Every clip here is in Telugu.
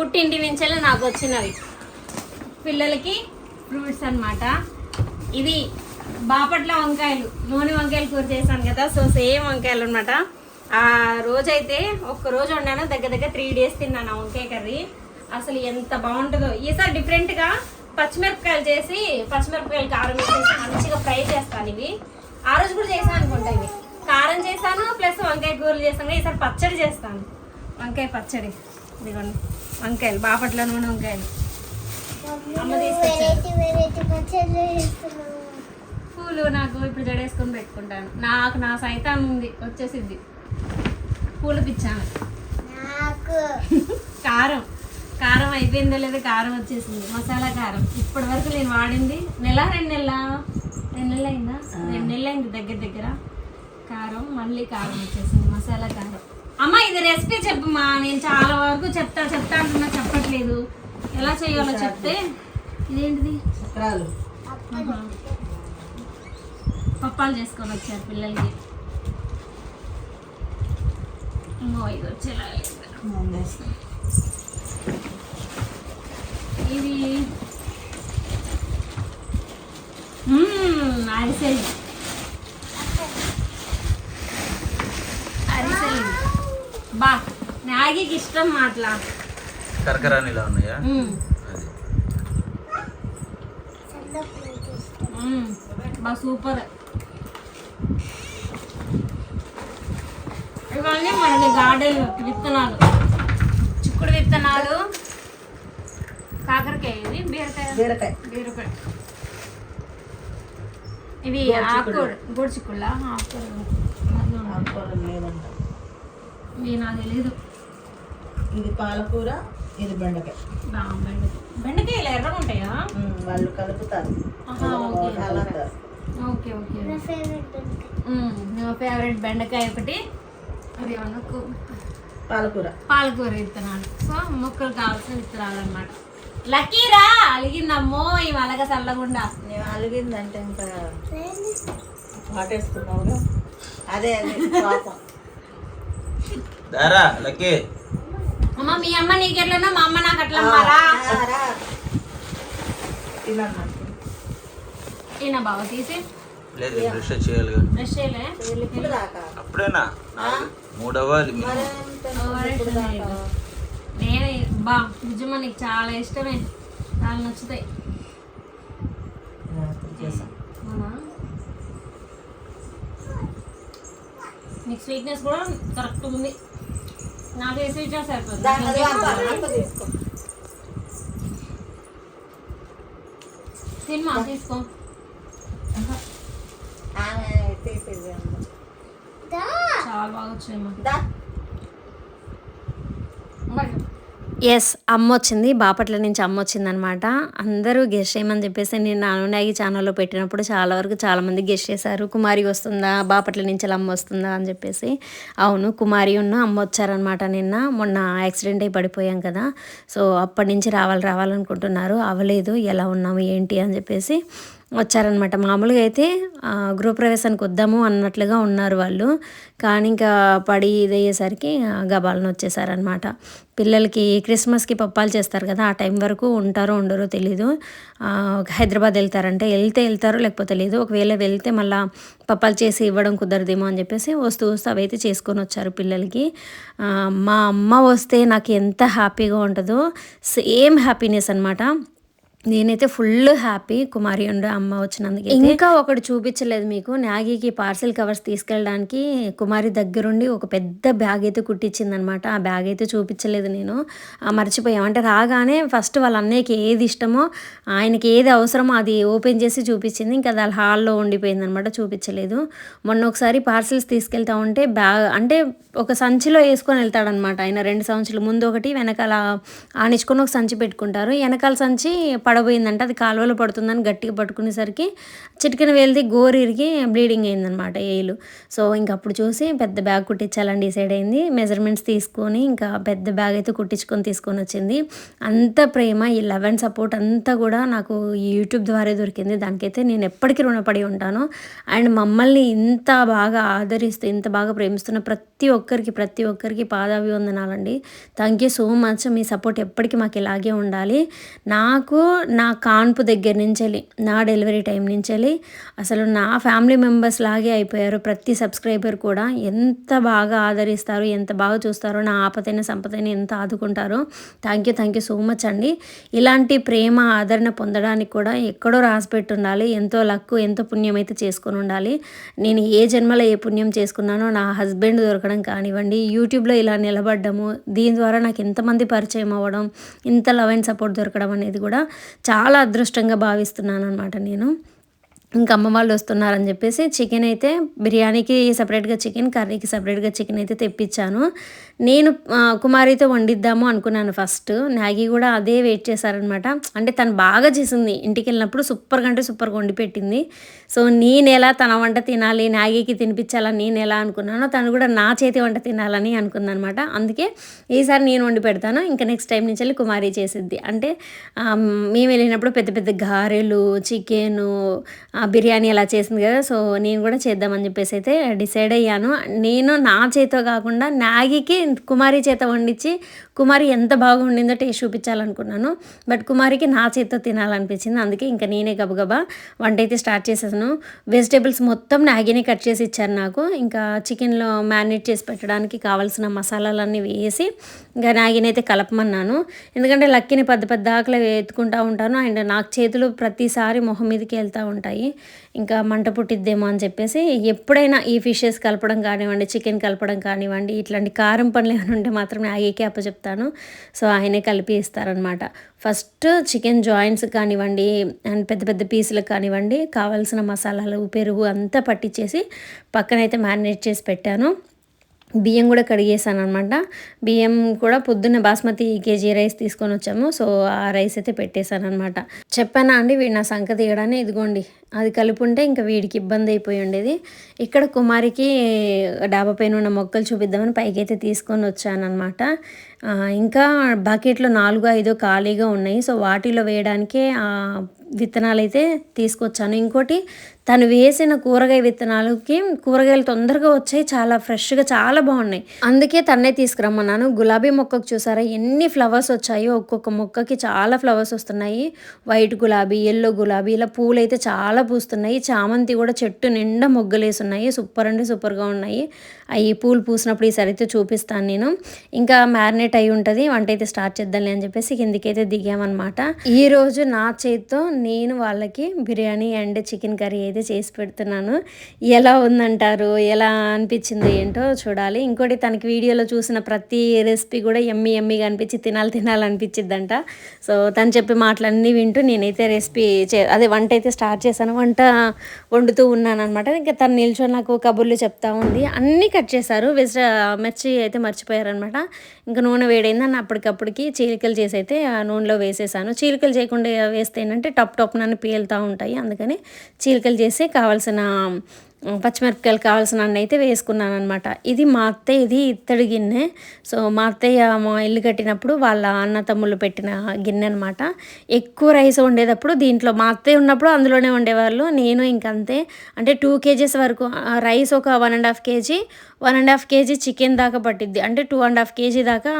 పుట్టింటి నుంచేలా నాకు వచ్చినవి. పిల్లలకి ఫ్రూట్స్ అనమాట ఇది బాపట్ల వంకాయలు నూనె వంకాయలు కూర చేశాను కదా సో సేమ్ వంకాయలు అనమాట ఆ రోజైతే ఒక్క రోజు వండాను దగ్గర దగ్గర త్రీ డేస్ తిన్నాను ఆ వంకాయ కర్రీ. అసలు ఎంత బాగుంటుందో. ఈసారి డిఫరెంట్గా పచ్చిమిరపకాయలు చేసి పచ్చిమిరపకాయలు కారం వేసేసి మంచిగా ఫ్రై చేస్తాను ఇవి. ఆ రోజు కూడా చేశాను అనుకుంటా ఇవి. కారం చేశాను ప్లస్ వంకాయ కూరలు చేస్తాను ఈసారి పచ్చడి చేస్తాను. వంకాయ పచ్చడి. ఇదిగోండి. వంకాయలు బాపట్ల నూనె వంకాయలు. పూలు నాకు ఇప్పుడు జడేసుకొని పెట్టుకుంటాను. నాకు నా సైతం ఉంది వచ్చేసిద్ది పూలు పిచ్చాను. నాకు. కారం. కారం అయిపోయిందో లేదో కారం వచ్చేసింది. మసాలా కారం. ఇప్పటి వరకు నేను వాడింది నెల రెండు నెలల? రెండు నెలలు అయిందా? రెండు నెలలు అయింది దగ్గర దగ్గర. కారం మళ్ళీ కారం వచ్చేసింది. మసాలా కారం. అమ్మ ఇది రెసిపీ చెప్పమ్మా. నేను చాలా వరకు చెప్తా చెప్తా అంటున్నా చెప్పట్లేదు. ఎలా చేయాలో చెప్తే. ఇదేంటిది? చక్రాలు. పప్పాలు చేసుకొని వచ్చారు పిల్లలకి. ఇంకో ఇది వచ్చేలా ఇది. అరిసెలు. బా మ్యాగీకి ఇష్టం మాట్లా. కరకరానిలా ఉన్నాయా? అది సన్న ప్లేట్ ఇష్టం మ్మ్, బా సూపర్. ఇవన్నీ మనకి గార్డెన్ విత్తనాలు. చిక్కుడు విత్తనాలు కాకరకాయ ఇది బీరకాయ బీరకాయ. బీరకాయ. ఇవి ఆకుకూర గోడు చిక్కుళ్ళ? ఆకుకూర ఆకుకూర లేదంట. నాకు తెలీదు. ఇది పాలకూర ఇది బెండకాయ. బెండకాయ. బెండకాయలు ఎర్రగా ఉంటాయా? వాళ్ళు కలుపుతారు. ఓకే. ఓకే. ఓకే నా ఫేవరెట్ బెండకాయ. మ్మ్, నా ఫేవరెట్ బెండకాయ ఒకటి. అది మనకు పాలకూర. పాలకూర విత్తనాలు. సో మొక్కలు కావాల్సిన విత్తనాలు అనమాట లక్కీరా అలిగిందమ్మో ఈ వలగ చల్లగుండా. నేను అలిగిందంటే ఇంకా అదే అదే పాపం. దారా లక్కీ. అమ్మ మీ అమ్మ నీకెట్లనో మా అమ్మ నాకు అట్లా మారా రా. తినమ్మా. ఈయన బావ తీసి. లేదు బ్రష్ చేయాలిగా. బ్రష్ చేయలే. ఇప్పుడు దాకా. అప్పుడేనా? నాలుగు మూడు అవ్వాలి మీకు ఇప్పుడు దాకా. నేను బా నిజమా నీకు చాలా ఇష్టమే. చాలా నచ్చుతాయి. నీకు స్వీట్నెస్ కూడా కరెక్ట్ ఉంది. నాకు సరిపోతుంది. అంతా తీసుకో. సినిమా తీసుకో. చాలా బాగా వచ్చాయమ్మా దా. ఎస్ అమ్మ వచ్చింది బాపట్ల నుంచి అమ్మ వచ్చిందనమాట అందరూ గెస్ట్ చేయమని చెప్పేసి నేను అనునాగి ఛానల్లో పెట్టినప్పుడు చాలా వరకు చాలామంది గెస్ట్ చేశారు. కుమారి వస్తుందా? బాపట్ల నుంచి అలా అమ్మ వస్తుందా? అని చెప్పేసి. అవును కుమారి ఉన్న అమ్మ వచ్చారనమాట నిన్న. మొన్న యాక్సిడెంట్ అయి పడిపోయాం కదా. సో అప్పటి నుంచి రావాలి రావాలనుకుంటున్నారు. అవ్వలేదు ఎలా ఉన్నాము ఏంటి? అని చెప్పేసి. వచ్చారనమాట మామూలుగా అయితే గృహప్రవేశానికి వద్దాము అన్నట్లుగా ఉన్నారు వాళ్ళు. కానీ ఇంకా పడి ఇదయ్యేసరికి గబాలను వచ్చేసారనమాట పిల్లలకి క్రిస్మస్కి పప్పాలు చేస్తారు కదా ఆ టైం వరకు ఉంటారో ఉండరో తెలీదు. హైదరాబాద్ వెళ్తారంటే వెళ్తే వెళ్తారో లేకపోతే లేదు. ఒకవేళ వెళ్తే మళ్ళీ పప్పాలు చేసి ఇవ్వడం కుదరదేమో అని చెప్పేసి వస్తూ వస్తూ అవైతే చేసుకొని వచ్చారు పిల్లలకి. మా అమ్మ వస్తే నాకు ఎంత హ్యాపీగా ఉంటుందో సేమ్ హ్యాపీనెస్ అనమాట నేనైతే ఫుల్ హ్యాపీ కుమారి ఉండ అమ్మ వచ్చినందుకు ఇంకా ఒకటి చూపించలేదు మీకు మ్యాగీకి పార్సిల్ కవర్స్ తీసుకెళ్ళడానికి కుమారి దగ్గరుండి ఒక పెద్ద బ్యాగ్ అయితే కుట్టించింది అనమాట ఆ బ్యాగ్ అయితే చూపించలేదు నేను. మర్చిపోయాం. అంటే రాగానే ఫస్ట్ వాళ్ళ అన్నయ్యకి ఏది ఇష్టమో ఆయనకి ఏది అవసరమో అది ఓపెన్ చేసి చూపించింది. ఇంకా అది హాల్లో ఉండిపోయింది అనమాట చూపించలేదు. మొన్న ఒకసారి పార్సిల్స్ తీసుకెళ్తా ఉంటే బ్యాగ్ అంటే ఒక సంచిలో వేసుకొని వెళ్తాడనమాట. ఆయన రెండు సంచులు ముందు ఒకటి వెనకాల ఆనిచ్చుకొని ఒక సంచి పెట్టుకుంటారు. వెనకాల సంచి పడబోయిందంటే అది కాలువలో పడుతుందని గట్టిగా పట్టుకునేసరికి చిటికెన వేలిది గోరు ఇరిగి బ్లీడింగ్ అయిందనమాట ఏలు. సో ఇంక అప్పుడు చూసి పెద్ద బ్యాగ్ కుట్టించాలని డిసైడ్ అయింది. మెజర్మెంట్స్ తీసుకొని ఇంకా పెద్ద బ్యాగ్ అయితే కుట్టించుకొని తీసుకొని వచ్చింది. అంత ప్రేమ ఈ లవ్ అండ్ సపోర్ట్ అంతా కూడా నాకు ఈ యూట్యూబ్ ద్వారా దొరికింది. దానికైతే నేను ఎప్పటికీ రుణపడి ఉంటాను. అండ్ మమ్మల్ని ఇంత బాగా ఆదరిస్తూ ఇంత బాగా ప్రేమిస్తున్న ప్రతి ఒక్కరికి ప్రతి ఒక్కరికి పాదాభివందనాలండి. థ్యాంక్ యూ సో మచ్ మీ సపోర్ట్ ఎప్పటికీ మాకు ఇలాగే ఉండాలి. నాకు నా కాన్పు దగ్గర నుంచి వెళ్ళి నా డెలివరీ టైం నుంచి వెళ్ళి అసలు నా ఫ్యామిలీ మెంబర్స్ లాగే అయిపోయారు. ప్రతి సబ్స్క్రైబర్ కూడా ఎంత బాగా ఆదరిస్తారు ఎంత బాగా చూస్తారో నా ఆపతైన సంపదైన ఎంత ఆదుకుంటారో. Thank you thank you so much అండి. ఇలాంటి ప్రేమ ఆదరణ పొందడానికి కూడా ఎక్కడో రాసిపెట్టి ఉండాలి ఎంతో లక్కు ఎంతో పుణ్యం అయితే చేసుకొని ఉండాలి. నేను ఏ జన్మలో ఏ పుణ్యం చేసుకున్నానో నా హస్బెండ్ దొరకడం కానివ్వండి యూట్యూబ్లో ఇలా నిలబడ్డము దీని ద్వారా నాకు ఎంతమంది పరిచయం అవ్వడం ఇంత లవ్ అండ్ సపోర్ట్ దొరకడం అనేది కూడా చాలా అదృష్టంగా భావిస్తున్నాను అనమాట నేను. ఇంకా అమ్మ వాళ్ళు వస్తున్నారని చెప్పేసి చికెన్ అయితే బిర్యానీకి సపరేట్గా చికెన్ కర్రీకి సపరేట్గా చికెన్ అయితే తెప్పించాను. నేను కుమారితో వండిద్దాము అనుకున్నాను ఫస్ట్ నాగి కూడా అదే వెయిట్ చేశారనమాట అంటే తను బాగా చేసింది. ఇంటికి వెళ్ళినప్పుడు సూపర్గా అంటే సూపర్గా వండి పెట్టింది. సో నేను ఎలా తన వంట తినాలి నాగికి తినిపించాలని నేను ఎలా అనుకున్నానో తను కూడా నా చేతి వంట తినాలని అనుకుందనమాట అందుకే ఈసారి నేను వండి పెడతాను. ఇంకా నెక్స్ట్ టైం నుంచి వెళ్ళి కుమారి చేసిద్ది. అంటే మేము వెళ్ళినప్పుడు పెద్ద పెద్ద గారెలు చికెను బిర్యానీ అలా చేసింది కదా సో నేను కూడా చేద్దామని చెప్పేసి అయితే డిసైడ్ అయ్యాను. నేను నా చేతితో కాకుండా నాగికి కుమారి చేత వండించి కుమారి ఎంత బాగా వండిందో టేస్ట్ చూపించాలనుకున్నాను. బట్ కుమారికి నా చేతితో తినాలనిపించింది అందుకే ఇంకా నేనే గబగబా వంట అయితే స్టార్ట్ చేసేసాను. వెజిటేబుల్స్ మొత్తం మ్యాగీని కట్ చేసి ఇచ్చారు నాకు. ఇంకా చికెన్లో మ్యారినేట్ చేసి పెట్టడానికి కావాల్సిన మసాలాలన్నీ వేసి ఇంకా మ్యాగీని అయితే కలపమన్నాను. ఎందుకంటే లక్కీని పెద్ద పెద్ద ఆకలి ఎత్తుకుంటూ ఉంటాను అండ్ నాకు చేతులు ప్రతిసారి మొహం మీదకి వెళ్తూ ఉంటాయి. ఇంకా మంట పుట్టిద్దేమో అని చెప్పేసి ఎప్పుడైనా ఈ ఫిషెస్ కలపడం కానివ్వండి చికెన్ కలపడం కానివ్వండి ఇట్లాంటి కారం పనులు ఏమైనా ఉంటే మాత్రమే మ్యాగీకి అప్పచెప్తాను సో ఆయనే కలిపి ఇస్తారనమాట ఫస్ట్ చికెన్ జాయింట్స్ కానివ్వండి అండ్ పెద్ద పెద్ద పీసులకు కానివ్వండి కావాల్సిన మసాలాలు పెరుగు అంతా పట్టించేసి పక్కనైతే మ్యారినేట్ చేసి పెట్టాను. బియ్యం కూడా కడిగేసాను అనమాట బియ్యం కూడా పొద్దున్న బాస్మతి కేజీ రైస్ తీసుకొని వచ్చాము. సో ఆ రైస్ అయితే పెట్టేశాను అనమాట చెప్పానా అండి వీడు నా సంక తీయడాన్ని? ఇదిగోండి. అది కలుపుంటే ఇంకా వీడికి ఇబ్బంది అయిపోయి ఉండేది. ఇక్కడ కుమారికి డాబా పైన ఉన్న మొక్కలు చూపిద్దామని పైకి అయితే తీసుకొని వచ్చానమాట ఇంకా బకెట్లో నాలుగు ఐదో ఖాళీగా ఉన్నాయి. సో వాటిలో వేయడానికే ఆ విత్తనాలు అయితే తీసుకొచ్చాను. ఇంకోటి తను వేసిన కూరగాయ విత్తనాలకి కూరగాయలు తొందరగా వచ్చాయి చాలా ఫ్రెష్గా చాలా బాగున్నాయి. అందుకే తన్నే తీసుకురమ్మన్నాను. గులాబీ మొక్కకు చూసారా ఎన్ని ఫ్లవర్స్ వచ్చాయో ఒక్కొక్క మొక్కకి చాలా ఫ్లవర్స్ వస్తున్నాయి. వైట్ గులాబీ ఎల్లో గులాబీ ఇలా పూలు అయితే చాలా పూస్తున్నాయి. చామంతి కూడా చెట్టు నిండా మొగ్గలేసి ఉన్నాయి సూపర్ అంటే సూపర్గా ఉన్నాయి. అవి పూలు పూసినప్పుడు ఈసారి అయితే చూపిస్తాను నేను. ఇంకా మ్యారినేట్ అయి ఉంటుంది వంట అయితే స్టార్ట్ చేద్దాంలే అని చెప్పేసి కిందికైతే దిగామన్నమాట. ఈరోజు నా చేతితో నేను వాళ్ళకి బిర్యానీ అండ్ చికెన్ కర్రీ అయితే చేసి పెడుతున్నాను. ఎలా ఉందంటారు? ఎలా అనిపించింది ఏంటో చూడాలి. ఇంకోటి తనకి వీడియోలో చూసిన ప్రతి రెసిపీ కూడా ఎమ్మి ఎమ్మిగా అనిపించి తినాలి తినాలనిపించిద్దంట సో తను చెప్పే మాటలన్నీ వింటూ నేనైతే రెసిపీ చే అదే వంట అయితే స్టార్ట్ చేశాను. వంట వండుతూ ఉన్నాను అనమాట ఇంకా తను నిల్చొని నాకు కబుర్లు చెప్తా ఉంది. అన్నీ కట్ చేశారు. వెజ్ మిర్చి అయితే మర్చిపోయారనమాట. ఇంకా నూనె వేడైందని అప్పటికప్పటికి చీలికలు చేసి అయితే ఆ నూనెలో వేసేసాను. చీలికలు చేయకుండా వేస్తే ఏంటంటే టప్ టప్ నన్ను పీలుతూ ఉంటాయి. అందుకని చీలికలు చేసి కావాల్సిన పచ్చిమిరపకాయలు కావాల్సిన అన్న అయితే వేసుకున్నాను అనమాట ఇది మా అత్తయ్య ఇది ఇత్తడి గిన్నె. సో మా అత్తయ్య మా ఇల్లు కట్టినప్పుడు వాళ్ళ అన్న తమ్ముళ్ళు పెట్టిన గిన్నె అనమాట ఎక్కువ రైస్ వండేటప్పుడు దీంట్లో మా అత్తయ్య ఉన్నప్పుడు అందులోనే వండేవాళ్ళు. నేను ఇంకంతే. అంటే టూ కేజీస్ వరకు ఆ, రైస్ ఒక one and half KG one and half KG chicken దాకా పట్టిద్ది. అంటే టూ అండ్ హాఫ్ కేజీ దాకా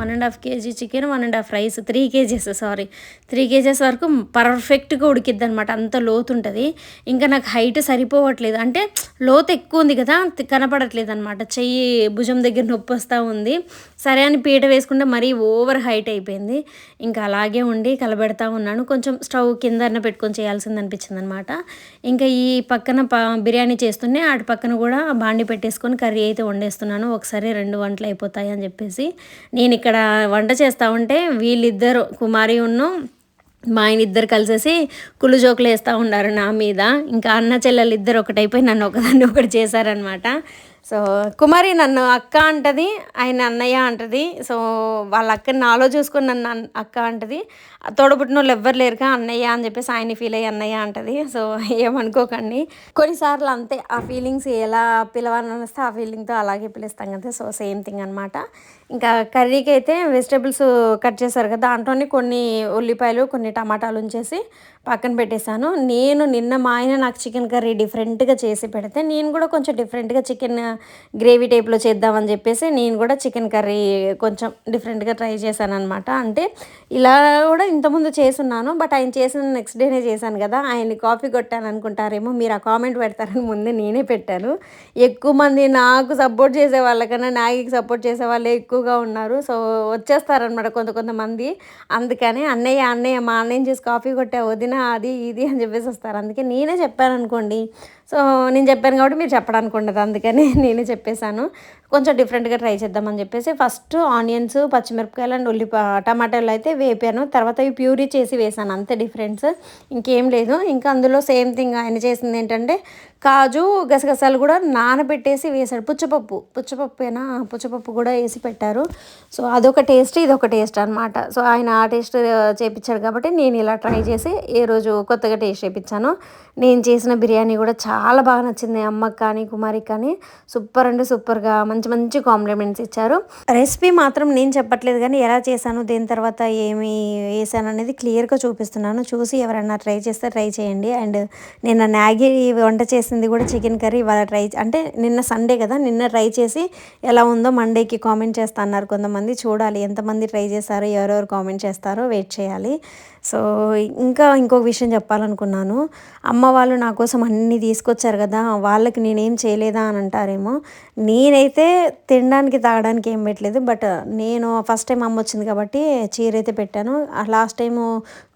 one and half KG chicken one and half rice three KGs sorry three KGs వరకు పర్ఫెక్ట్గా ఉడికిద్ది అనమాట అంత లోతు ఉంటుంది ఇంకా నాకు హైట్ సరిపోవట్లేదు. అంటే లోతు ఎక్కువ ఉంది కదా కనపడట్లేదు అనమాట చెయ్యి భుజం దగ్గర నొప్పి వస్తూ ఉంది. సరే అని పీట వేసుకుంటే మరీ ఓవర్ హైట్ అయిపోయింది. ఇంకా అలాగే ఉండి కలబెడతా ఉన్నాను. కొంచెం స్టవ్ కింద పెట్టుకొని చేయాల్సింది అనిపించింది అనమాట ఇంకా ఈ పక్కన ప బిర్యానీ చేస్తుంటే అటు పక్కన కూడా బాండి పెట్టేసుకొని కర్రీ అయితే వండేస్తున్నాను. ఒకసారి రెండు వంటలు అయిపోతాయి అని చెప్పేసి నేను ఇక్కడ వంట చేస్తూ ఉంటే వీళ్ళిద్దరు కుమారి ఉన్ను మా ఆయన ఇద్దరు కలిసేసి కుళ్ళు జోకులు వేస్తూ ఉన్నారు నా మీద. ఇంకా అన్న చెల్లెలు ఇద్దరు ఒకటైపోయి నన్ను ఒకదాన్ని ఒకటి చేశారనమాట సో కుమారి నన్ను అక్క అంటది ఆయన అన్నయ్య అంటది. సో వాళ్ళ అక్కని నాలో చూసుకొని నన్ను అక్క అంటది. తోడబుట్టిన వాళ్ళు ఎవ్వరు లేరుగా అన్నయ్య అని చెప్పేసి ఆయన ఫీల్ అయ్యి అన్నయ్య అంటది. సో ఏమనుకోకండి. కొన్నిసార్లు అంతే ఆ ఫీలింగ్స్ ఎలా పిలవాలని వస్తే ఆ ఫీలింగ్తో అలాగే పిలుస్తాం కదా. సో సేమ్ థింగ్ అనమాట ఇంకా కర్రీకి అయితే వెజిటేబుల్స్ కట్ చేశారు కదా దాంట్లోనే కొన్ని ఉల్లిపాయలు కొన్ని టమాటాలు ఉంచేసి పక్కన పెట్టేశాను. నేను నిన్న మా ఆయన నాకు చికెన్ కర్రీ డిఫరెంట్గా చేసి పెడితే నేను కూడా కొంచెం డిఫరెంట్గా చికెన్ గ్రేవీ టైప్లో చేద్దామని చెప్పేసి నేను కూడా చికెన్ కర్రీ కొంచెం డిఫరెంట్గా ట్రై చేశాను అనమాట అంటే ఇలా కూడా ఇంతకుముందు చేస్తున్నాను బట్ ఆయన చేసిన నెక్స్ట్ డేనే చేశాను కదా. ఆయన్ని కాఫీ కొట్టాను అనుకుంటారేమో మీరు ఆ కామెంట్ పెడతారని ముందే నేనే పెట్టాను. ఎక్కువ మంది నాకు సపోర్ట్ చేసే వాళ్ళకన్నా నాగికి సపోర్ట్ చేసే వాళ్ళే ఎక్కువగా ఉన్నారు. సో వచ్చేస్తారనమాట కొంత కొంతమంది. అందుకని అన్నయ్య అన్నయ్య మా అన్నయ్యని చూసి కాఫీ కొట్టే వదిన అది ఇది అని చెప్పేసి వస్తారు. అందుకే నేనే చెప్పాను అనుకోండి. సో నేను చెప్పాను కాబట్టి మీరు చెప్పడానికి ఉండదు అందుకని నేనే చెప్పేశాను. కొంచెం డిఫరెంట్గా ట్రై చేద్దామని చెప్పేసి ఫస్ట్ ఆనియన్స్ పచ్చిమిరపకాయలు అండ్ ఉల్లిపా టమాటాలు అయితే వేపాను. తర్వాత ఇవి ప్యూరీ చేసి వేసాను. అంతే డిఫరెన్స్ ఇంకేం లేదు. ఇంకా అందులో సేమ్ థింగ్ ఆయన చేసింది ఏంటంటే కాజు గసగసాలు కూడా నానబెట్టేసి వేశాడు. పుచ్చపప్పు. పుచ్చపప్పేనా పుచ్చపప్పు కూడా వేసి పెట్టారు. సో అదొక టేస్ట్ ఇదొక టేస్ట్ అనమాట సో ఆయన ఆ టేస్ట్ చేపించాడు కాబట్టి నేను ఇలా ట్రై చేసి ఏ రోజు కొత్తగా టేస్ట్ చేయించాను నేను చేసిన బిర్యానీ కూడా చాలా బాగా నచ్చింది. అమ్మకి కానీ కుమారికి కానీ. సూపర్ అంటే సూపర్గా. మంచి మంచి మంచి కాంప్లిమెంట్స్ ఇచ్చారు. రెసిపీ మాత్రం నేను చెప్పట్లేదు కానీ ఎలా చేశాను దీని తర్వాత ఏమి వేసాను అనేది క్లియర్గా చూపిస్తున్నాను. చూసి ఎవరైనా ట్రై చేస్తే ట్రై చేయండి. అండ్ నిన్న మ్యాగీ వంట చేసింది కూడా చికెన్ కర్రీ ఇవాళ ట్రై అంటే నిన్న సండే కదా నిన్న ట్రై చేసి ఎలా ఉందో మండేకి కామెంట్ చేస్తా అన్నారు కొంతమంది. చూడాలి ఎంతమంది ట్రై చేస్తారో ఎవరెవరు కామెంట్ చేస్తారో వెయిట్ చేయాలి. సో ఇంకా ఇంకొక విషయం చెప్పాలనుకున్నాను. అమ్మ వాళ్ళు నా కోసం అన్నీ తీసుకొచ్చారు కదా వాళ్ళకి నేనేం చేయలేదా అని అంటారేమో. నేనైతే తినడానికి తాగడానికి ఏం పెట్టలేదు. బట్ నేను ఫస్ట్ టైం అమ్మ వచ్చింది కాబట్టి చీర అయితే పెట్టాను. లాస్ట్ టైం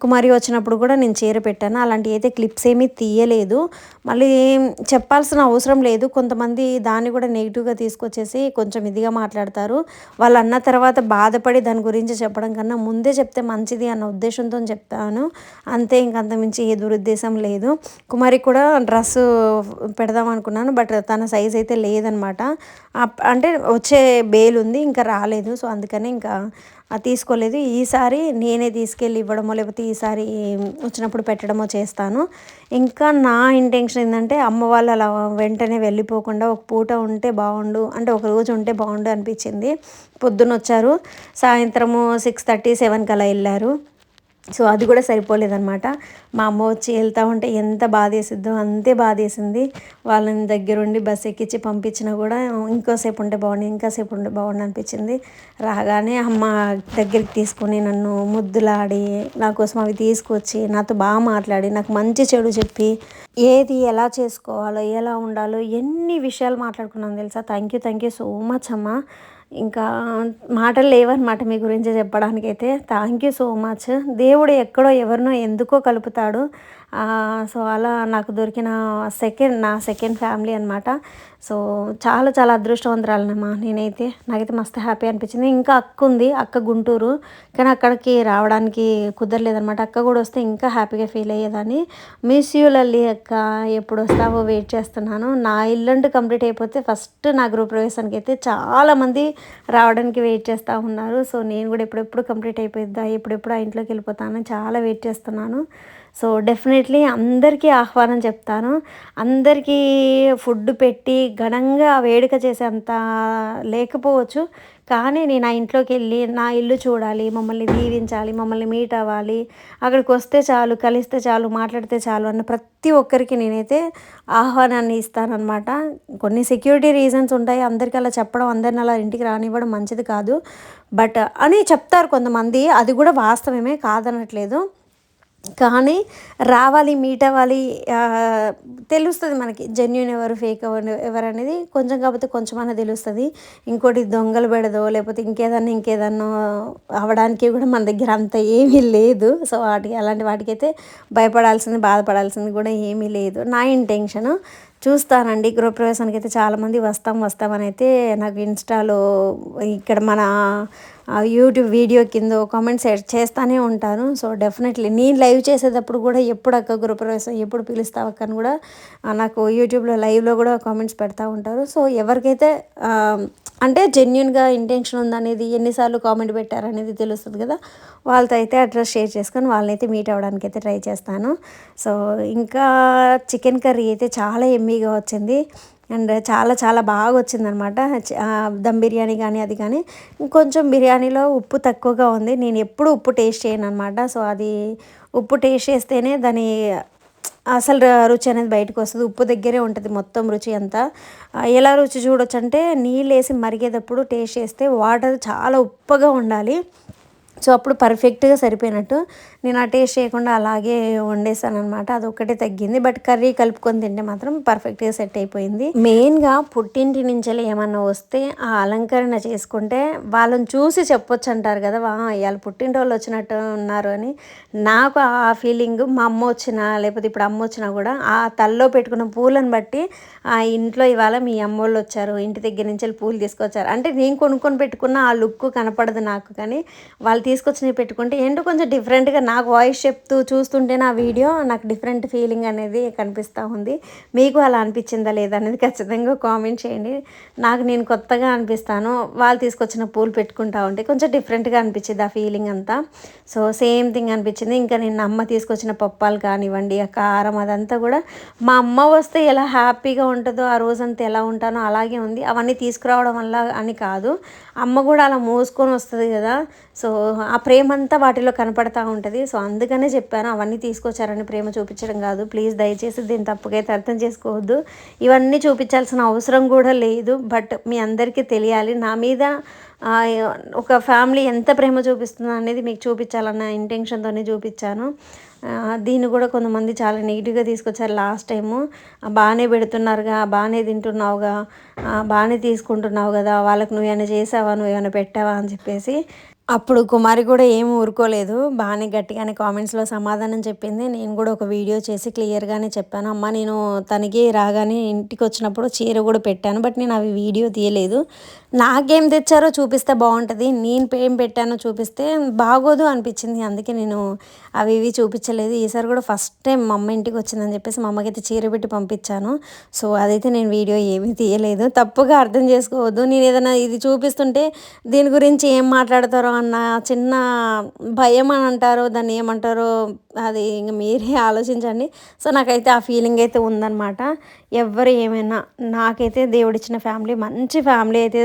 కుమారి వచ్చినప్పుడు కూడా నేను చీర పెట్టాను. అలాంటి అయితే క్లిప్స్ ఏమీ తీయలేదు. మళ్ళీ చెప్పాల్సిన అవసరం లేదు. కొంతమంది దాన్ని కూడా నెగిటివ్గా తీసుకొచ్చేసి కొంచెం ఇదిగా మాట్లాడతారు. వాళ్ళు అన్న తర్వాత బాధపడి దాని గురించి చెప్పడం కన్నా ముందే చెప్తే మంచిది అన్న ఉద్దేశంతో చెప్తాను. అంతే ఇంకంత మించి ఏ దురుద్దేశం లేదు. కుమారికి కూడా డ్రెస్ పెడదాం అనుకున్నాను బట్ తన సైజ్ అయితే లేదనమాట. అప్- అంటే వచ్చే బేల్ ఉంది ఇంకా రాలేదు. సో అందుకని ఇంకా అది తీసుకోలేదు. ఈసారి నేనే తీసుకెళ్ళి ఇవ్వడమో లేకపోతే ఈసారి వచ్చినప్పుడు పెట్టడమో చేస్తాను. ఇంకా నా ఇంటెన్షన్ ఏంటంటే అమ్మ వాళ్ళు అలా వెంటనే వెళ్ళిపోకుండా ఒక పూట ఉంటే బాగుండు అంటే ఒక రోజు ఉంటే బాగుండు అనిపించింది. పొద్దున్న వచ్చారు సాయంత్రము సిక్స్ థర్టీ సెవెన్కి అలా వెళ్ళారు. సో అది కూడా సరిపోలేదన్నమాట. మా అమ్మ వచ్చి వెళ్తా ఉంటే ఎంత బాధ వేసిద్దో అంతే బాధ వేసింది. వాళ్ళని దగ్గరుండి బస్ ఎక్కించి పంపించినా కూడా ఇంకోసేపు ఉంటే బాగుండు ఇంకాసేపు ఉంటే బాగుండు అనిపించింది. రాగానే అమ్మ దగ్గరికి తీసుకొని నన్ను ముద్దులాడి నా కోసం అవి తీసుకొచ్చి నాతో బాగా మాట్లాడి నాకు మంచి చెడు చెప్పి ఏది ఎలా చేసుకోవాలో ఎలా ఉండాలో ఎన్ని విషయాలు మాట్లాడుకున్నాను తెలుసా? Thank you thank you so much అమ్మ. ఇంకా మాటలు లేవన్నమాట మీ గురించి చెప్పడానికైతే. థ్యాంక్ యూ సో మచ్ దేవుడు ఎక్కడో ఎవరినో ఎందుకో కలుపుతాడు. సో అలా నాకు దొరికిన సెకండ్ నా సెకండ్ ఫ్యామిలీ అనమాట సో చాలా చాలా అదృష్టవంతురాలనమ్మా నేనైతే. నాకైతే మస్తు హ్యాపీ అనిపించింది. ఇంకా అక్క ఉంది అక్క గుంటూరు. కానీ అక్కడికి రావడానికి కుదరలేదనమాట అక్క కూడా వస్తే ఇంకా హ్యాపీగా ఫీల్ అయ్యేదాన్ని. మిస్ యూ లల్లి అక్క. ఎప్పుడు వస్తావో వెయిట్ చేస్తున్నాను. నా ఇల్లంటూ కంప్లీట్ అయిపోతే ఫస్ట్ నా గృహ ప్రవేశానికి అయితే చాలామంది రావడానికి వెయిట్ చేస్తూ ఉన్నారు. సో నేను కూడా ఎప్పుడెప్పుడు కంప్లీట్ అయిపోయిద్దా ఎప్పుడెప్పుడు ఆ ఇంట్లోకి వెళ్ళిపోతాను చాలా వెయిట్ చేస్తున్నాను. సో డెఫినెట్లీ అందరికీ ఆహ్వానం చెప్తాను. అందరికీ ఫుడ్ పెట్టి ఘనంగా వేడుక చేసేంత లేకపోవచ్చు. కానీ నేను ఆ ఇంట్లోకి వెళ్ళి నా ఇల్లు చూడాలి మమ్మల్ని దీవించాలి మమ్మల్ని మీట్ అవ్వాలి అక్కడికి వస్తే చాలు కలిస్తే చాలు మాట్లాడితే చాలు అన్న ప్రతి ఒక్కరికి నేనైతే ఆహ్వానాన్ని ఇస్తానన్నమాట. కొన్ని సెక్యూరిటీ రీజన్స్ ఉంటాయి అందరికీ అలా చెప్పడం అందరిని అలా ఇంటికి రానివ్వడం మంచిది కాదు. బట్ అని చెప్తారు కొంతమంది అది కూడా వాస్తవమే కాదనట్లేదు. కానీ రావాలి మీట్ అవ్వాలి తెలుస్తుంది మనకి. జెన్యున్ ఎవరు ఫేక్ ఎవరు ఎవరు అనేది కొంచెం కాకపోతే కొంచెం అన్న తెలుస్తుంది. ఇంకోటి దొంగలు పెడదో లేకపోతే ఇంకేదన్నా ఇంకేదన్నా అవడానికి కూడా మన దగ్గర అంత ఏమీ లేదు. సో వాటికి అలాంటి వాటికైతే భయపడాల్సింది బాధపడాల్సింది కూడా ఏమీ లేదు. నా ఇంటెన్షన్ చూస్తానండి. గృహప్రవేశానికి అయితే చాలామంది వస్తాం వస్తామని అయితే నాకు ఇన్స్టాలో ఇక్కడ మన యూట్యూబ్ వీడియో కింద కామెంట్స్ చేస్తూనే ఉంటాను. సో డెఫినెట్లీ నేను లైవ్ చేసేటప్పుడు కూడా ఎప్పుడు అక్క గృహప్రవేశం ఎప్పుడు పిలుస్తావక్క అని కూడా నాకు యూట్యూబ్లో లైవ్లో కూడా కామెంట్స్ పెడతా ఉంటారు. సో ఎవరికైతే అంటే జెన్యున్గా ఇంటెన్షన్ ఉందనేది ఎన్నిసార్లు కామెంట్ పెట్టారనేది తెలుస్తుంది కదా. వాళ్ళతో అయితే అడ్రస్ షేర్ చేసుకొని వాళ్ళనైతే మీట్ అవ్వడానికి అయితే ట్రై చేస్తాను. సో ఇంకా చికెన్ కర్రీ అయితే చాలా ఎమ్మీగా వచ్చింది. అండ్ చాలా చాలా బాగా వచ్చిందనమాట దమ్ బిర్యానీ కానీ అది కానీ ఇంకొంచెం బిర్యానీలో ఉప్పు తక్కువగా ఉంది. నేను ఎప్పుడు ఉప్పు టేస్ట్ చేయను అనమాట సో అది ఉప్పు టేస్ట్ చేస్తేనే దాని అసలు రుచి అనేది బయటకు వస్తుంది. ఉప్పు దగ్గరే ఉంటుంది మొత్తం రుచి అంతా. ఎలా రుచి చూడొచ్చు అంటే నీళ్ళు వేసి మరిగేటప్పుడు టేస్ట్ చేస్తే వాటర్ చాలా ఉప్పగా ఉండాలి. సో అప్పుడు పర్ఫెక్ట్గా సరిపోయినట్టు నేను ఆ టేస్ట్ చేయకుండా అలాగే వండేసాను అనమాట అది ఒక్కటే తగ్గింది. బట్ కర్రీ కలుపుకొని తింటే మాత్రం పర్ఫెక్ట్గా సెట్ అయిపోయింది. మెయిన్గా పుట్టింటి నుంచి ఏమన్నా వస్తే ఆ అలంకరణ చేసుకుంటే వాళ్ళని చూసి చెప్పొచ్చు అంటారు కదా వా ఇవాళ పుట్టింటి వాళ్ళు వచ్చినట్టు ఉన్నారు అని. నాకు ఆ ఫీలింగ్ మా అమ్మ వచ్చినా లేకపోతే ఇప్పుడు అమ్మ వచ్చినా కూడా ఆ తల్లో పెట్టుకున్న పూలను బట్టి ఆ ఇంట్లో ఇవాళ మీ అమ్మ వాళ్ళు వచ్చారు ఇంటి దగ్గర నుంచి వెళ్ళి పూలు తీసుకొచ్చారు. అంటే నేను కొనుక్కొని పెట్టుకున్న ఆ లుక్ కనపడదు నాకు కానీ వాళ్ళు తీసుకొచ్చినవి పెట్టుకుంటే ఏంటో కొంచెం డిఫరెంట్గా నాకు వాయిస్ చెప్తూ చూస్తుంటే నా వీడియో నాకు డిఫరెంట్ ఫీలింగ్ అనేది కనిపిస్తూ ఉంది. మీకు అలా అనిపించిందా లేదా అనేది ఖచ్చితంగా కామెంట్ చేయండి. నాకు నేను కొత్తగా అనిపిస్తాను. వాళ్ళు తీసుకొచ్చిన పూలు పెట్టుకుంటా ఉంటే కొంచెం డిఫరెంట్గా అనిపించింది ఆ ఫీలింగ్ అంతా. సో సేమ్ థింగ్ అనిపించింది. ఇంకా నేను అమ్మ తీసుకొచ్చిన పప్పాలు కానివ్వండి ఆ కారం అదంతా కూడా మా అమ్మ వస్తే ఎలా హ్యాపీగా ఉంటుందో ఆ రోజంతా ఎలా ఉంటానో అలాగే ఉంది. అవన్నీ తీసుకురావడం వల్ల అని కాదు. అమ్మ కూడా అలా మోసుకొని వస్తుంది కదా. సో ఆ ప్రేమ అంతా వాటిలో కనపడతా ఉంటుంది. సో అందుకనే చెప్పాను అవన్నీ తీసుకొచ్చారని ప్రేమ చూపించడం కాదు. ప్లీజ్ దయచేసి దీన్ని తప్పకైతే అర్థం చేసుకోవద్దు. ఇవన్నీ చూపించాల్సిన అవసరం కూడా లేదు. బట్ మీ అందరికీ తెలియాలి. నా మీద ఒక ఫ్యామిలీ ఎంత ప్రేమ చూపిస్తుందో అనేది మీకు చూపించాలన్న ఇంటెన్షన్తోనే చూపించాను. దీన్ని కూడా కొంతమంది చాలా నీట్గా తీసుకొచ్చారు లాస్ట్ టైము బాగానే పెడుతున్నారుగా బాగానే తింటున్నావుగా బాగానే తీసుకుంటున్నావు కదా వాళ్ళకి నువ్వు ఏమైనా చేసావా నువ్వు ఏమైనా పెట్టావా అని చెప్పేసి అప్పుడు కుమారి కూడా ఏం ఊరుకోలేదు. బాగానే గట్టిగానే కామెంట్స్లో సమాధానం చెప్పింది. నేను కూడా ఒక వీడియో చేసి క్లియర్గానే చెప్పాను. అమ్మ నేను తనకి రాగానే ఇంటికి వచ్చినప్పుడు చీర కూడా పెట్టాను బట్ నేను అవి వీడియో తీయలేదు. నాకేం తెచ్చారో చూపిస్తే బాగుంటుంది. నేను ఏం పెట్టానో చూపిస్తే బాగోదు అనిపించింది. అందుకే నేను అవి ఇవి చూపించలేదు. ఈసారి కూడా ఫస్ట్ టైం మా అమ్మ ఇంటికి వచ్చిందని చెప్పేసి మా అమ్మకైతే చీర పెట్టి పంపించాను. సో అదైతే నేను వీడియో ఏమీ తీయలేదు. తప్పుగా అర్థం చేసుకోవద్దు. నేను ఏదైనా ఇది చూపిస్తుంటే దీని గురించి ఏం మాట్లాడతారో అన్న చిన్న భయం అని అంటారో దాన్ని ఏమంటారో అది ఇంక మీరే ఆలోచించండి. సో నాకైతే ఆ ఫీలింగ్ అయితే ఉందన్నమాట. ఎవరు ఏమైనా నాకైతే దేవుడిచ్చిన ఫ్యామిలీ మంచి ఫ్యామిలీ అయితే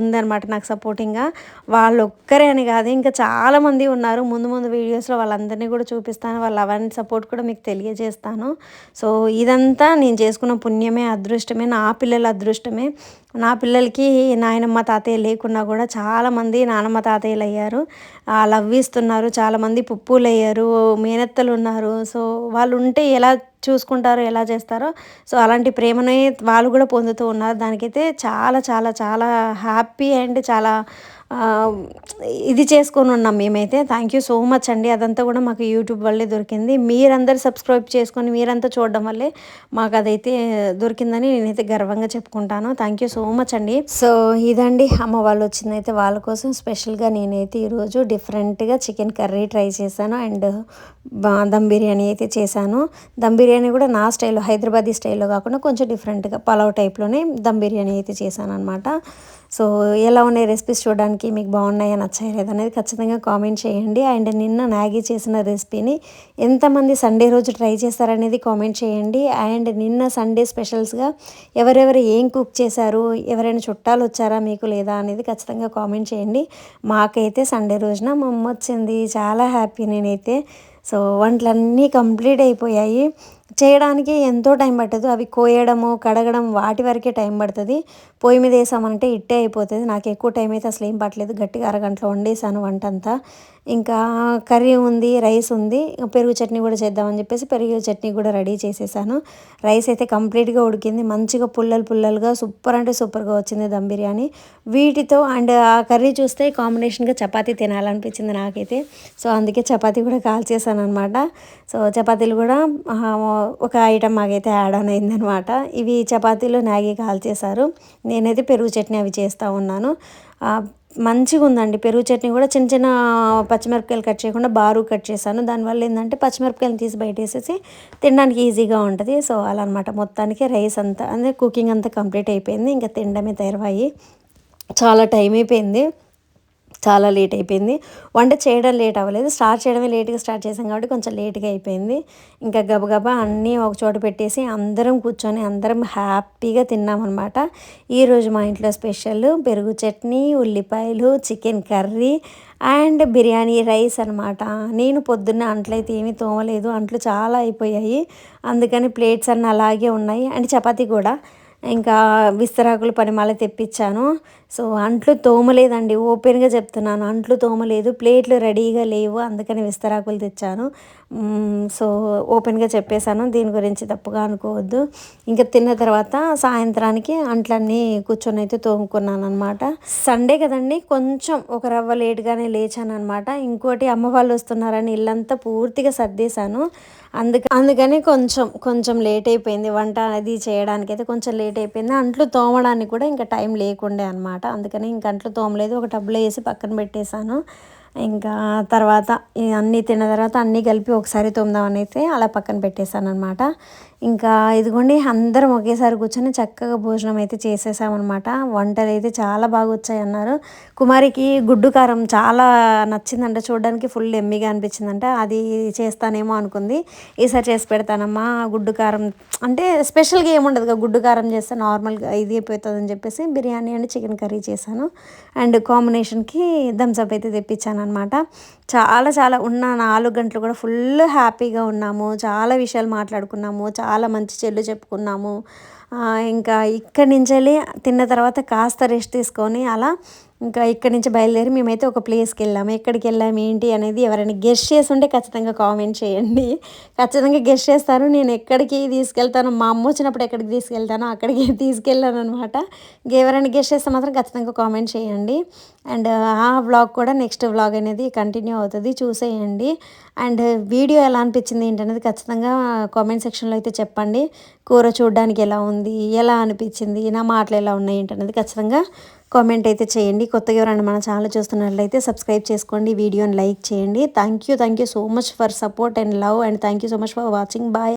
ఉందన్నమాట నాకు సపోర్టింగ్గా. వాళ్ళు ఒక్కరే అని కాదు ఇంకా చాలామంది ఉన్నారు. ముందు ముందు వీడియోస్లో వాళ్ళందరినీ కూడా చూపిస్తాను. వాళ్ళ అవన్నీ సపోర్ట్ కూడా మీకు తెలియజేస్తాను. సో ఇదంతా నేను చేసుకున్న పుణ్యమే అదృష్టమే నా పిల్లల అదృష్టమే. నా పిల్లలకి నాయనమ్మ తాతయ్య లేకున్నా కూడా చాలామంది నానమ్మ తాతయ్యలు అయ్యారు. లవ్ ఇస్తున్నారు. చాలామంది పుప్పులు అయ్యారు మేనత్తలు ఉన్నారు సో వాళ్ళు ఉంటే ఎలా చూసుకుంటారో ఎలా చేస్తారో సో అలాంటి ప్రేమనే వాళ్ళు కూడా పొందుతూ ఉన్నారు. దానికైతే చాలా చాలా చాలా హ్యాపీ అండ్ చాలా ఇది చేసుకొని ఉన్నాం మేమైతే. థ్యాంక్ యూ సో మచ్ అండి. అదంతా కూడా మాకు యూట్యూబ్ వల్లే దొరికింది. మీరందరూ సబ్స్క్రైబ్ చేసుకొని మీరంతా చూడడం వల్లే మాకు అదైతే దొరికిందని నేనైతే గర్వంగా చెప్పుకుంటాను. థ్యాంక్ యూ సో మచ్ అండి. సో ఇదండి అమ్మ వాళ్ళు వచ్చిందైతే వాళ్ళ కోసం స్పెషల్గా నేనైతే ఈరోజు డిఫరెంట్గా చికెన్ కర్రీ ట్రై చేశాను. అండ్ దమ్ బిర్యానీ అయితే చేశాను. దమ్ బిర్యానీ కూడా నా స్టైల్లో హైదరాబాదీ స్టైల్లో కాకుండా కొంచెం డిఫరెంట్గా పలావ్ టైప్లోనే దమ్ బిర్యానీ అయితే చేశాను అనమాట సో ఎలా ఉన్నాయి రెసిపీస్ చూడడానికి మీకు బాగున్నాయా నచ్చాయి అనేది ఖచ్చితంగా కామెంట్ చేయండి. అండ్ నిన్న మ్యాగీ చేసిన రెసిపీని ఎంతమంది సండే రోజు ట్రై చేస్తారనేది కామెంట్ చేయండి. అండ్ నిన్న సండే స్పెషల్స్గా ఎవరెవరు ఏం కుక్ చేశారు ఎవరైనా చుట్టాలు వచ్చారా మీకు లేదా అనేది ఖచ్చితంగా కామెంట్ చేయండి. మాకైతే సండే రోజున మా అమ్మ వచ్చింది చాలా హ్యాపీ నేనైతే. సో వంటలన్నీ కంప్లీట్ అయిపోయాయి. చేయడానికి ఎంతో టైం పట్టదు. అవి కోయడము కడగడం వాటి వరకే టైం పడుతుంది. పొయ్యి మీద వేసామంటే ఇట్టే అయిపోతుంది. నాకు ఎక్కువ టైం అయితే అసలు ఏం పట్టలేదు. గట్టిగా అరగంటలో వండేసాను వంట అంతా. ఇంకా కర్రీ ఉంది రైస్ ఉంది. పెరుగు చట్నీ కూడా చేద్దామని చెప్పేసి పెరుగు చట్నీ కూడా రెడీ చేసేసాను. రైస్ అయితే కంప్లీట్గా ఉడికింది. మంచిగా పుల్లలు పుల్లలుగా సూపర్ అంటే సూపర్గా వచ్చింది దమ్ బిర్యానీ. వీటితో అండ్ ఆ కర్రీ చూస్తే కాంబినేషన్గా చపాతీ తినాలనిపించింది నాకైతే. సో అందుకే చపాతీ కూడా కాల్ చేశాను అనమాట సో చపాతీలు కూడా ఒక ఐటమ్ మాకైతే యాడ్ ఆన్ అయిందనమాట ఇవి చపాతీలు నాగి కాల్ చేశారు. నేనైతే పెరుగు చట్నీ అవి చేస్తూ ఉన్నాను. మంచిగా ఉందండి. పెరుగు చట్నీ కూడా చిన్న చిన్న పచ్చిమిరపకాయలు కట్ చేయకుండా బారు కట్ చేశాను. దానివల్ల ఏంటంటే పచ్చిమిరపకాయలు తీసి బయట వేసేసి తినడానికి ఈజీగా ఉంటుంది. సో అలా అనమాట మొత్తానికి రైస్ అంతా అంటే కుకింగ్ అంతా కంప్లీట్ అయిపోయింది. ఇంకా తినడమే తెరవాయి చాలా టైం అయిపోయింది. చాలా లేట్ అయిపోయింది. వంట చేయడం లేట్ అవ్వలేదు. స్టార్ట్ చేయడమే లేట్గా స్టార్ట్ చేసాం కాబట్టి కొంచెం లేట్గా అయిపోయింది. ఇంకా గబగబా అన్నీ ఒక చోట పెట్టేసి అందరం కూర్చొని అందరం హ్యాపీగా తిన్నామన్నమాట ఈరోజు మా ఇంట్లో స్పెషల్ పెరుగు చట్నీ ఉల్లిపాయలు chicken curry and biryani rice అనమాట నేను పొద్దున్న అంట్లయితే ఏమీ తోమలేదు. అంట్లు చాలా అయిపోయాయి. అందుకని ప్లేట్స్ అన్నీ అలాగే ఉన్నాయి. అండ్ చపాతీ కూడా. ఇంకా విస్తరాకులు పనిమాల తెప్పించాను. సో అంట్లు తోమలేదండి. ఓపెన్గా చెప్తున్నాను. అంట్లు తోమలేదు. ప్లేట్లు రెడీగా లేవు. అందుకని విస్తరాకులు తెచ్చాను. సో ఓపెన్గా చెప్పేశాను. దీని గురించి తప్పుగా అనుకోవద్దు. ఇంకా తిన్న తర్వాత సాయంత్రానికి అంట్లన్నీ కూర్చొని అయితే తోముకున్నాను అనమాట సండే కదండి కొంచెం ఒక రవ్వ లేట్గానే లేచాను అనమాట ఇంకోటి అమ్మ వాళ్ళు వస్తున్నారని ఇల్లంతా పూర్తిగా సర్దేశాను. అందుక అందుకని కొంచెం కొంచెం లేట్ అయిపోయింది. వంట అది చేయడానికి అయితే కొంచెం లేట్ అయిపోయింది. అంట్లు తోమడానికి కూడా ఇంకా టైం లేకుండే అనమాట అందుకని ఇంక అంట్లు తోమలేదు. ఒక టబ్లో వేసి పక్కన పెట్టేశాను. ఇంకా తర్వాత అన్నీ తిన్న తర్వాత అన్నీ కలిపి ఒకసారి తోమదామని అయితే అలా పక్కన పెట్టేశాను అనమాట ఇంకా ఇదిగోండి అందరం ఒకేసారి కూర్చొని చక్కగా భోజనం అయితే చేసేసామన్నమాట. వంటలు అయితే చాలా బాగా వచ్చాయి అన్నారు కుమారికి గుడ్డు కారం చాలా నచ్చిందంట చూడడానికి ఫుల్ ఎమ్మిగా అనిపించిందంట. అది చేస్తానేమో అనుకుంది. ఈసారి చేసి పెడతానమ్మా గుడ్డు కారం. అంటే స్పెషల్గా ఏముండదు కదా గుడ్డు కారం చేస్తే నార్మల్గా ఇది అయిపోతుంది అని చెప్పేసి బిర్యానీ అండ్ చికెన్ కర్రీ చేశాను. అండ్ కాంబినేషన్కి థమ్స్అప్ అయితే తెప్పించాను అనమాట చాలా చాలా ఉన్న నాలుగు గంటలు కూడా ఫుల్ హ్యాపీగా ఉన్నాము. చాలా విషయాలు మాట్లాడుకున్నాము. చాలా మంచి చెల్లు చెప్పుకున్నాము. ఇంకా ఇక్కడి నుంచి వెళ్ళి తిన్న తర్వాత కాస్త రెస్ట్ తీసుకొని అలా ఇంకా ఇక్కడి నుంచి బయలుదేరి మేమైతే ఒక ప్లేస్కి వెళ్ళాము. ఎక్కడికి వెళ్ళాము ఏంటి అనేది ఎవరైనా గెస్ట్ చేసి ఉంటే ఖచ్చితంగా కామెంట్ చేయండి. ఖచ్చితంగా గెస్ట్ చేస్తారు. నేను ఎక్కడికి తీసుకెళ్తాను మా అమ్మ వచ్చినప్పుడు ఎక్కడికి తీసుకెళ్తానో అక్కడికి తీసుకెళ్ళాను అనమాట ఎవరైనా గెస్ట్ చేస్తే మాత్రం ఖచ్చితంగా కామెంట్ చేయండి. అండ్ ఆ వ్లాగ్ కూడా నెక్స్ట్ వ్లాగ్ అనేది కంటిన్యూ అవుతుంది. చూసేయండి. అండ్ వీడియో ఎలా అనిపించింది ఏంటనేది ఖచ్చితంగా కామెంట్ సెక్షన్లో అయితే చెప్పండి. కూర చూడడానికి ఎలా ఉంది ఎలా అనిపించింది నా మాటలు ఎలా ఉన్నాయి ఏంటనేది ఖచ్చితంగా కామెంట్ అయితే చేయండి. కొత్తగా ఎవరైనా మన ఛానల్ చూస్తున్నట్లయితే సబ్స్క్రైబ్ చేసుకోండి. వీడియోని లైక్ చేయండి. Thank you thank you so much for support and love and thank you so much for watching bye